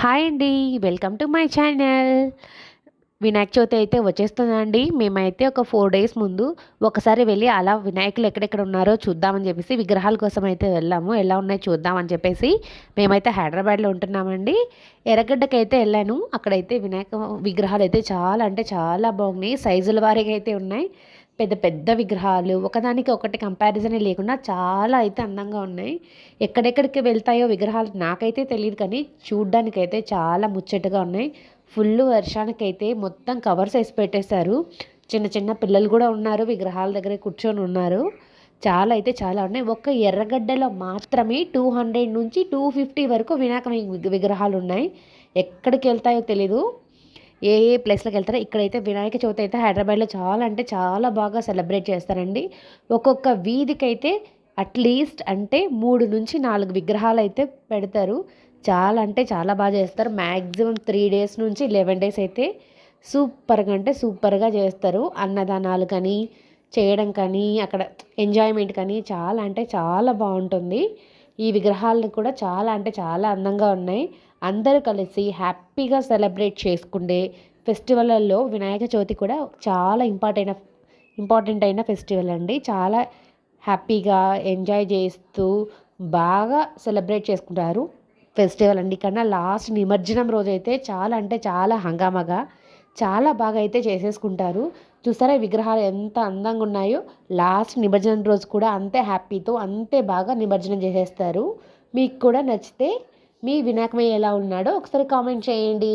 Hi అండి welcome to my channel. Vinayaka Chavithi అయితే వచ్చేస్తుందండి. మేమైతే ఒక ఫోర్ డేస్ ముందు ఒకసారి వెళ్ళి అలా వినాయకులు ఎక్కడెక్కడ ఉన్నారో చూద్దామని చెప్పేసి విగ్రహాల కోసం అయితే వెళ్ళాము. ఎలా ఉన్నాయో చూద్దామని చెప్పేసి మేమైతే హైదరాబాద్లో ఉంటున్నామండి. ఎర్రగడ్డకి అయితే వెళ్ళాను. అక్కడైతే వినాయక విగ్రహాలు అయితే చాలా అంటే చాలా బాగున్నాయి. సైజుల వారీగా అయితే ఉన్నాయి. పెద్ద పెద్ద విగ్రహాలు ఒకదానికి ఒకటి కంపారిజనే లేకుండా చాలా అయితే అందంగా ఉన్నాయి. ఎక్కడెక్కడికి వెళ్తాయో విగ్రహాలు నాకైతే తెలియదు కానీ చూడ్డానికైతే చాలా ముచ్చటగా ఉన్నాయి. ఫుల్ వర్షానికైతే మొత్తం కవర్స్ వేసి పెట్టేశారు. చిన్న చిన్న పిల్లలు కూడా ఉన్నారు విగ్రహాల దగ్గర కూర్చొని ఉన్నారు. చాలా అయితే చాలా ఉన్నాయి. ఒక్క ఎర్రగడ్డలో మాత్రమే టూ హండ్రెడ్ నుంచి టూ ఫిఫ్టీ వరకు వినాయక విగ్రహాలు ఉన్నాయి. ఎక్కడికి వెళ్తాయో తెలీదు. ఏ ఏ ప్లేస్లకు వెళ్తారో ఇక్కడైతే వినాయక చవితి అయితే హైదరాబాద్లో చాలా అంటే చాలా బాగా సెలబ్రేట్ చేస్తారండి. ఒక్కొక్క వీధికైతే అట్లీస్ట్ అంటే మూడు నుంచి నాలుగు విగ్రహాలు అయితే పెడతారు. చాలా అంటే చాలా బాగా చేస్తారు. మ్యాక్సిమం త్రీ డేస్ నుంచి లెవెన్ డేస్ అయితే సూపర్గా అంటే సూపర్గా చేస్తారు. అన్నదానాలు కానీ చేయడం కానీ అక్కడ ఎంజాయ్మెంట్ కానీ చాలా అంటే చాలా బాగుంటుంది. ఈ విగ్రహాలను కూడా చాలా అంటే చాలా అందంగా ఉన్నాయి. అందరూ కలిసి హ్యాపీగా సెలబ్రేట్ చేసుకుండే ఫెస్టివల్లో వినాయక చవితి కూడా చాలా ఇంపార్టెంట్ ఇంపార్టెంట్ అయిన ఫెస్టివల్ అండి. చాలా హ్యాపీగా ఎంజాయ్ చేస్తూ బాగా సెలబ్రేట్ చేసుకుంటారు ఫెస్టివల్ అండి. కన్నా లాస్ట్ నిమజ్జనం రోజు అయితే చాలా అంటే చాలా హంగామాగా చాలా బాగా అయితే చేసేసుకుంటారు. చూసారా విగ్రహాలు ఎంత అందంగా ఉన్నాయో? లాస్ట్ నిమజ్జనం రోజు కూడా అంతే హ్యాపీతో అంతే బాగా నిమజ్జనం చేసేస్తారు. మీకు కూడా నచ్చితే మీ వినాయకమయ్య ఎలా ఉన్నాడో ఒకసారి కామెంట్ చేయండి.